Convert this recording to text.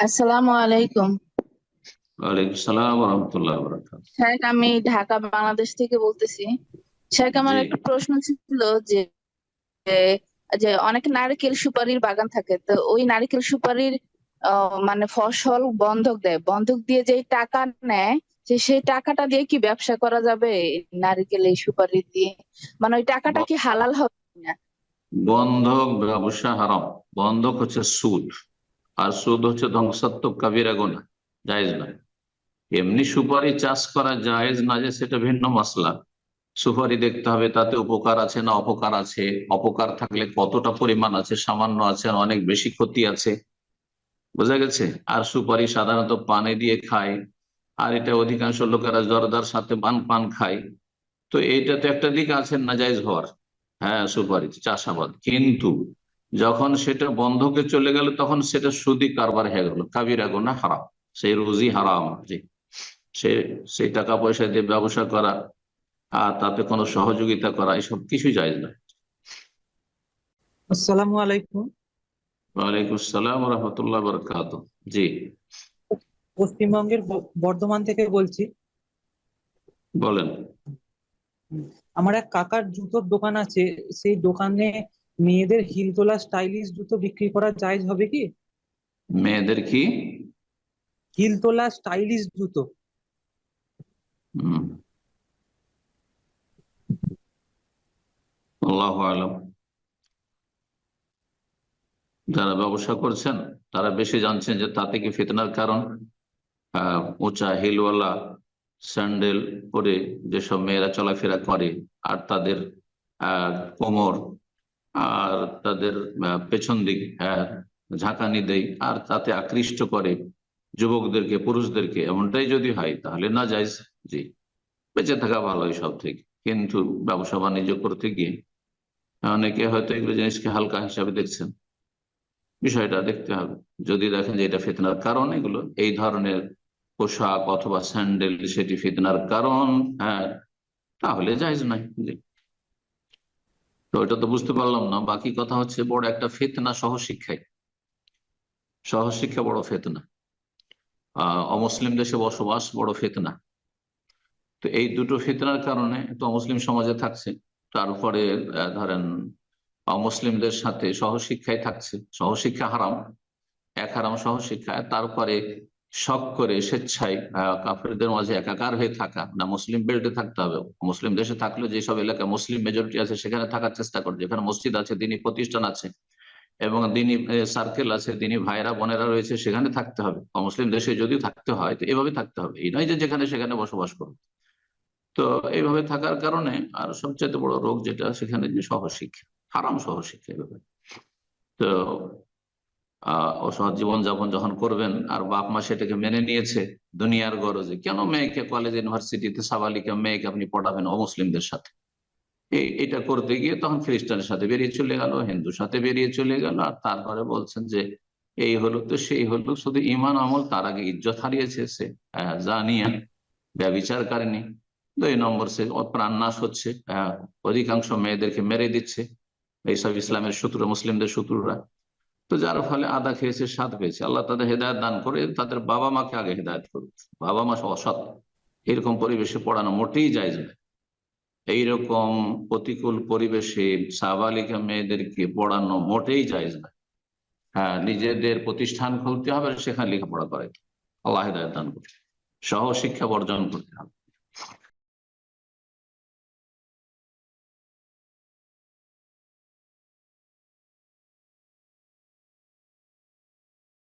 আসসালামু আলাইকুম। ওয়ালাইকুম সালাম রহমতুল্লাহ বরকাত শেখ আমি ঢাকা বাংলাদেশ থেকে বলতেছি। শেখ আমার একটা প্রশ্ন ছিল যে যে- অনেক নারকেল সুপারির বাগান থাকে তো ওই নারকেল সুপারির মানে ফসল বন্ধক দেয়। বন্ধক দিয়ে যে টাকা নেয় যে সেই টাকাটা দিয়ে কি ব্যবসা করা যাবে নারকেল এই সুপারি দিয়ে? মানে ওই টাকাটা কি হালাল হবে না বন্ধক ব্যবসা হারাম। বন্ধক হচ্ছে সুদ। আর সুদ হচ্ছে ধ্বংসাত্মক কাবিরা গোনা জায়েজ নয়। এমনি সুপারি চাষ করা জায়েজ না যে সেটা ভিন্ন মশলা। সুপারি দেখতে হবে তাতে উপকার আছে না অপকার আছে। অপকার থাকলে কতটা পরিমাণ আছে, সামান্য আছে, আর অনেক বেশি ক্ষতি আছে। বোঝা গেছে? আর সুপারি সাধারণত পানে দিয়ে খায়, আর এটা অধিকাংশ লোকেরা জর্দার সাথে পান পান খায়। তো এইটা তো একটা দিক আছে না নাজাইজ হওয়ার। হ্যাঁ সুপারি, চাষাবাদ। কিন্তু যখন সেটা বন্ধকে চলে গেল তখন সেটা সুদি কারবার হয়ে গেল। কাবিরা গোনা হারাম। সেই রুজি হারাম জি সে সেই টাকা পয়সা দিয়ে ব্যবসা করা আর তাতে কোনো সহযোগিতা করা এসব কিছুই যায় না আসসালামু আলাইকুম। ওয়ালাইকুম আসসালাম রহমতুল্লাহ বরকাত জি। পশ্চিমবঙ্গের বর্ধমান থেকে বলছি। বলেন। আমার এক কাকার জুতোর দোকান আছে সেই দোকানে মেয়েদের হিল তোলা স্টাইলিশ জুতো বিক্রি করা জায়েজ হবে কি? মেয়েদের কি? হিল তোলা স্টাইলিশ জুতো। আল্লাহ আলম। যারা ব্যবসা করছেন তারা বেশি জানছেন যে তাতে কি ফিতনার কারণ? উঁচা হিলওয়ালা স্যান্ডেল পরে যেসব মেয়েরা চলাফেরা করে আর তাদের আহ কোমর আর তাদের পেছন দিক আহ, ঝাঁকানি দেয় আর তাতে আকৃষ্ট করে যুবকদেরকে পুরুষদেরকে এমনটাই যদি হয় তাহলে না যায় জি বেঁচে থাকা ভালো সব থেকে। কিন্তু ব্যবসা বাণিজ্য করতে গিয়ে অনেকে হয়তো এগুলো জিনিসকে হালকা হিসাবে দেখছেন। বিষয়টা দেখতে হবে। যদি দেখেন যে এটা ফিতনার কারণ এগুলো এই ধরনের পোশাক অথবা স্যান্ডেল সেটি ফিতনার কারণ হ্যাঁ তাহলে জায়জ নাই জি। তো এটা তো বুঝতে পারলাম না। বাকি কথা হচ্ছে বড় একটা ফেতনা সহশিক্ষায় সহশিক্ষা বড় ফেতনা। অমুসলিম দেশে বসবাস বড় ফেতনা। তো এই দুটো ফেতনার কারণে তো মুসলিম সমাজে থাকছে। তারপরে ধরেন, অমুসলিমদের সাথে সহশিক্ষায় থাকছে। সহশিক্ষা হারাম। এক হারাম সহশিক্ষা তারপরে শখ করে, স্বেচ্ছায় কাফেরদের মাঝে একাকার হয়ে থাকা। না, মুসলিম বেল্টে থাকতে হবে। মুসলিম দেশে থাকলে যেসব এলাকায় মুসলিম মেজরিটি আছে, সেখানে থাকার চেষ্টা করে। যেখানে মসজিদ আছে দিনী প্রতিষ্ঠান আছে। এবং দিনী সার্কেল আছে দিনী ভাইরা বোনেরা রয়েছে, সেখানে থাকতে হবে। মুসলিম দেশে যদি থাকতে হয়, তো এভাবে থাকতে হবে। এই নয় যে যেখানে সেখানে বসবাস করবে তো এইভাবে থাকার কারণে আর সবচেয়ে বড় রোগ যেটা, সেখানে যে সহশিক্ষা, হারাম সহশিক্ষা এভাবে তো আহ অসৎ জীবনযাপন যখন করবেন আর বাপ মা সেটাকে মেনে নিয়েছে দুনিয়ার গরজে কেন মেয়েকে কলেজ ইউনিভার্সিটিতে সাবালিকা মেয়েকে আপনি পড়াবেন অমুসলিমদের সাথে? এটা করতে গিয়ে তখন খ্রিস্টানের সাথে বেরিয়ে চলে গেল হিন্দুর সাথে বেরিয়ে চলে গেল আর তারপরে বলছেন যে এই হলো তো সেই হলো শুধু ইমান আমল তার আগে ইজ্জত হারিয়েছে সে আহ, জানিয়া ব্যবিচার কারেনি। দুই নম্বর সে প্রাণনাশ হচ্ছে অধিকাংশ মেয়েদেরকে মেরে দিচ্ছে। এইসব ইসলামের শত্রু মুসলিমদের শত্রুরা। তো যার ফলে আদা খেয়েছে, স্বাদ পেয়েছে। আল্লাহ তাদের হেদায়ত দান করে তাদের বাবা মাকে আগে হেদায়ত করুক। বাবা মা অসৎ। এরকম পরিবেশে পড়ানো মোটেই যায় না এইরকম প্রতিকূল পরিবেশে সাবালিকা মেয়েদেরকে পড়ানো মোটেই যায় না হ্যাঁ নিজেদের প্রতিষ্ঠান খুলতে হবে, সেখানে লেখাপড়া করে। আল্লাহ হেদায়ত দান করতে সহ শিক্ষা বর্জন করতে হবে।